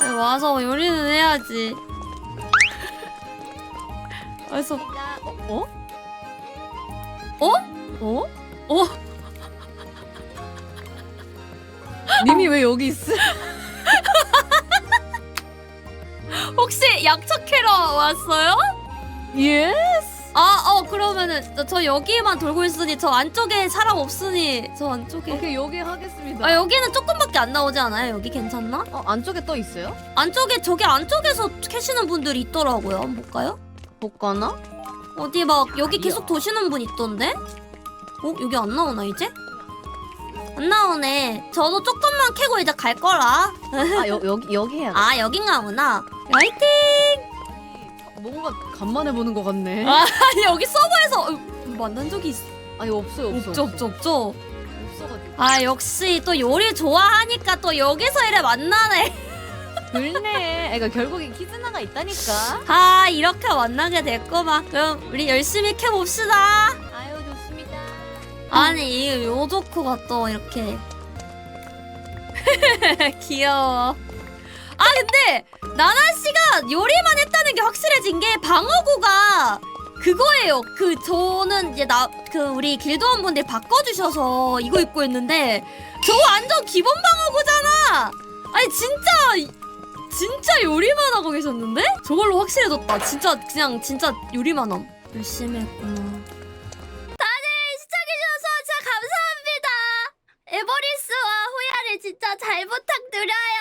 아니, 와서 요리는 해야지. 와서 어? 어? 어? 어? 님이 왜 여기 있어? 혹시 약초 캐러 왔어요? 예? 아, 어 그러면은 저, 저 여기만 돌고 있으니 저 안쪽에 사람 없으니 저 안쪽에. 오케이 여기 하겠습니다. 아 여기는 조금밖에 안 나오지 않아요? 여기 괜찮나? 어, 안쪽에 떠 있어요? 안쪽에 저기 안쪽에서 캐시는 분들이 있더라고요. 한번 볼까요? 볼까나? 어디 막 여기 계속 도시는 분 있던데? 어 여기 안 나오나 이제? 안 나오네. 저도 조금만 캐고 이제 갈 거라. 아 여, 여기 여기 해야 돼. 아 여긴가 보나. 화이팅! 뭔가 간만에 보는 것 같네. 아, 아니 여기 서버에서 어, 만난 적이 있어. 아니 없어요 없어. 없죠 없죠 없죠. 없어가지고. 아 역시 또 요리 좋아하니까 또 여기서 이래 만나네. 그렇네. 그러니까 결국엔 키즈나가 있다니까. 아 이렇게 만나게 됐구만. 그럼 우리 열심히 캐봅시다. 아유 좋습니다. 아니 이 요조쿠가 또 이렇게 귀여워. 아 근데 나나 씨가 요리만 했다는 게 확실해진 게 방어구가 그거예요. 그 저는 이제 나 그 우리 길드원분들 바꿔주셔서 이거 입고 있는데 저 완전 기본 방어구잖아. 아니 진짜 진짜 요리만 하고 계셨는데 저걸로 확실해졌다. 진짜 그냥 진짜 요리만 함. 열심히 했구나. 다들 시청해주셔서 진짜 감사합니다. 에버리스와 호야를 진짜 잘 부탁드려요.